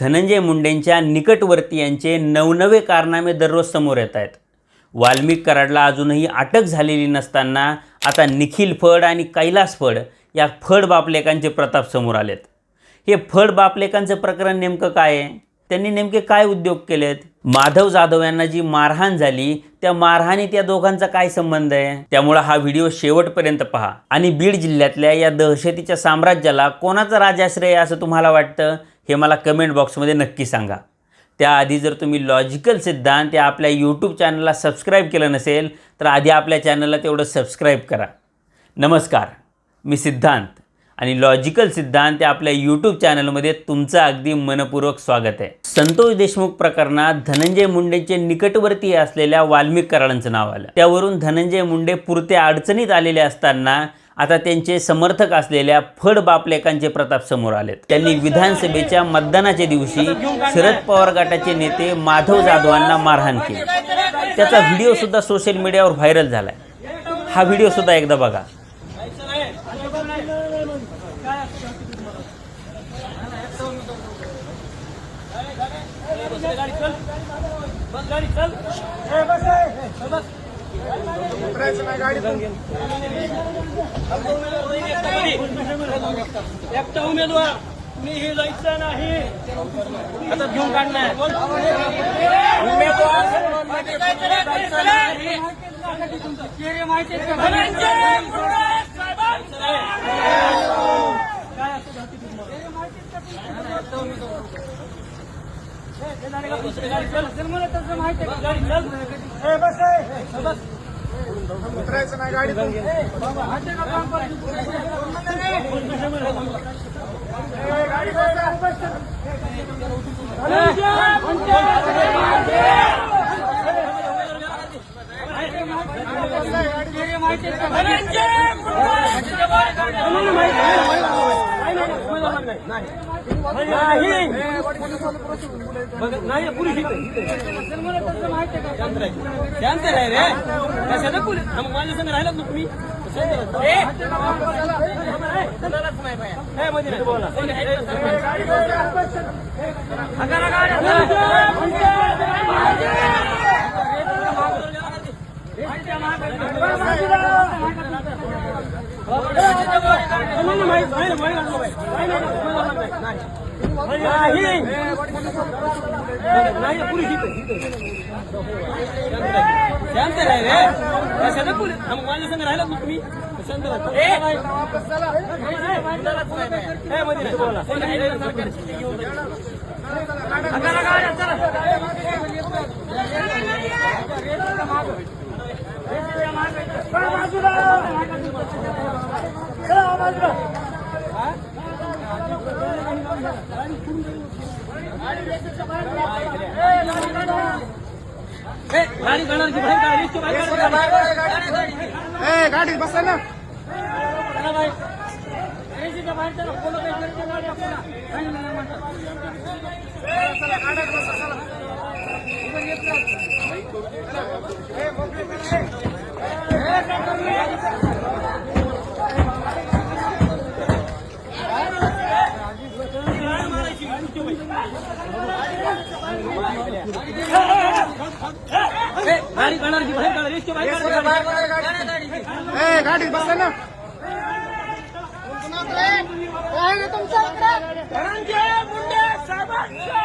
धनंजय मुंडेंच्या निकटवर्तीयांचे नवनवे कारनामे दररोज समोर येत आहेत. वाल्मिक कराडला अजूनही अटक झालेली नसताना आता निखिल फड आणि कैलास फड या फड बापलेकांचे प्रताप समोर आलेत. हे फड बापलेकांचं प्रकरण नेमकं काय आहे? त्यांनी नेमके काय उद्योग केलेत? माधव जाधव यांना जी मारहाण झाली त्या मारहाणीत या दोघांचा काय संबंध आहे? त्यामुळं हा व्हिडिओ शेवटपर्यंत पहा. आणि बीड जिल्ह्यातल्या या दहशतीच्या साम्राज्याला कोणाचा राजाश्रय आहे असं तुम्हाला वाटतं? हे मला कमेंट बॉक्समध्ये नक्की सांगा. त्याआधी जर तुम्ही लॉजिकल सिद्धांत या आपल्या यूट्यूब चॅनलला सबस्क्राईब केलं नसेल तर आधी आपल्या चॅनलला तेवढं सबस्क्राईब करा. नमस्कार मी सिद्धांत आणि लॉजिकल सिद्धांत या आपल्या यूट्यूब चॅनलमध्ये तुमचं अगदी मनपूर्वक स्वागत आहे. संतोष देशमुख प्रकरणात धनंजय मुंडेंचे निकटवर्ती असलेल्या वाल्मिक कराडांचं नाव आलं. त्यावरून धनंजय मुंडे पुरते अडचणीत आलेले असताना आता त्यांचे समर्थक असलेल्या फड बापलेकांचे प्रताप समोर आलेत. त्यांनी विधानसभेच्या मतदानाच्या दिवशी शरद पवार गटाचे नेते माधव जाधवांना मारहाण केली. त्याचा व्हिडिओ सुद्धा सोशल मीडियावर व्हायरल झालाय. हा व्हिडिओ सुद्धा एकदा बघा. एकटा उमेदवार. मी हे जायचं नाही. आता घेऊन काढणार. उमेदवार. जायचं नाही. धनंजय मुंडे साहेबांचा. काय असं जाती दुसरी गाडी चल. मला तसं माहिती आहे का? गाडी चल. ए, बस, ए, ए, बस. उतरायचं नाही गाडीतून माहिती का? काम नाही पुरुष शांत राह रे कशाला मग माझ्या संग राहिलात ना तुम्ही नाही पुरुष शांत राह रे कशाला पोलीस मग माझ्या संग राहिलात ना तुम्ही शांत गाडी काढणार की बाहेर काढ लिस्टच्या बाहेर काढ. ए गाडीत बसा ना चला बाहेर. गाडी काढणार की बाहेर बाहेर गाडी. ए बसा ना धनंजय मुंडे साहेबांचा.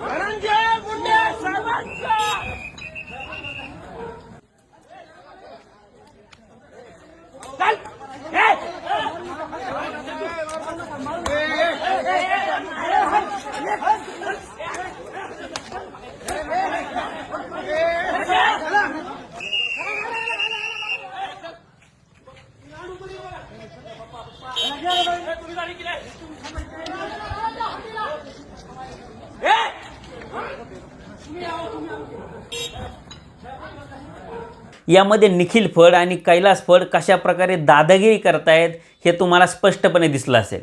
धनंजय मुंडे साहेबांचा. चल. ए. तुम्ही गाडी केली. ए यामध्ये निखिल फड आणि कैलास फड कशा प्रकारे दादागिरी करतायत हे तुम्हाला स्पष्टपणे दिसलं असेल.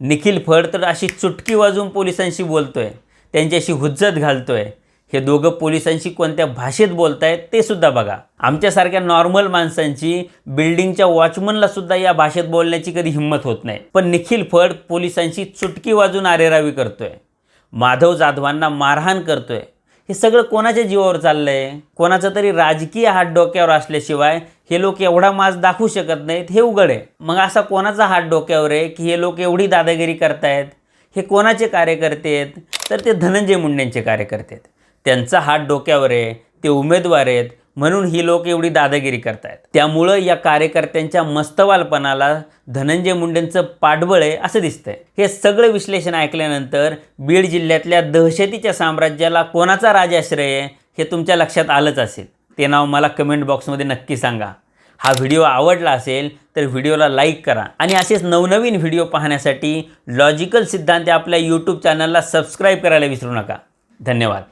निखिल फड तर अशी चुटकी वाजून पोलिसांशी बोलतोय त्यांच्याशी हुज्जत घालतोय. हे दोघं पोलिसांशी कोणत्या भाषेत बोलतायत ते सुद्धा बघा. आमच्यासारख्या नॉर्मल माणसांची बिल्डिंगच्या वॉचमनला सुद्धा या भाषेत बोलण्याची कधी हिंमत होत नाही. पण निखिल फड पोलिसांशी चुटकी वाजून आरेरावी करतोय. माधव जाधवांना मारहाण करतोय. हे सगळं कोणाच्या जीवावर चाललंय? कोणाचा तरी राजकीय हात डोक्यावर असल्याशिवाय हे लोक एवढा माज दाखवू शकत नाहीत हे उघड आहे. मग असा कोणाचा हात डोक्यावर आहे की हे लोक एवढी दादागिरी करतायत? हे कोणाचे कार्यकर्ते आहेत? तर ते धनंजय मुंडेंचे कार्यकर्ते आहेत. त्यांचा हात डोक्यावर आहे ते उमेदवार आहेत म्हणून ही लोक एवढी दादागिरी करतायत. त्यामुळं या कार्यकर्त्यांच्या मस्तवालपणाला धनंजय मुंडेंचं पाठबळ आहे असं दिसतंय. हे सगळं विश्लेषण ऐकल्यानंतर बीड जिल्ह्यातल्या दहशतीच्या साम्राज्याला कोणाचा राजाश्रय आहे हे तुमच्या लक्षात आलंच असेल. ते नाव मला कमेंट बॉक्समध्ये नक्की सांगा. हा व्हिडिओ आवडला असेल तर व्हिडिओला लाईक करा. आणि असेच नवनवीन व्हिडिओ पाहण्यासाठी लॉजिकल सिद्धांत आपल्या यूट्यूब चॅनलला सबस्क्राईब करायला विसरू नका. धन्यवाद.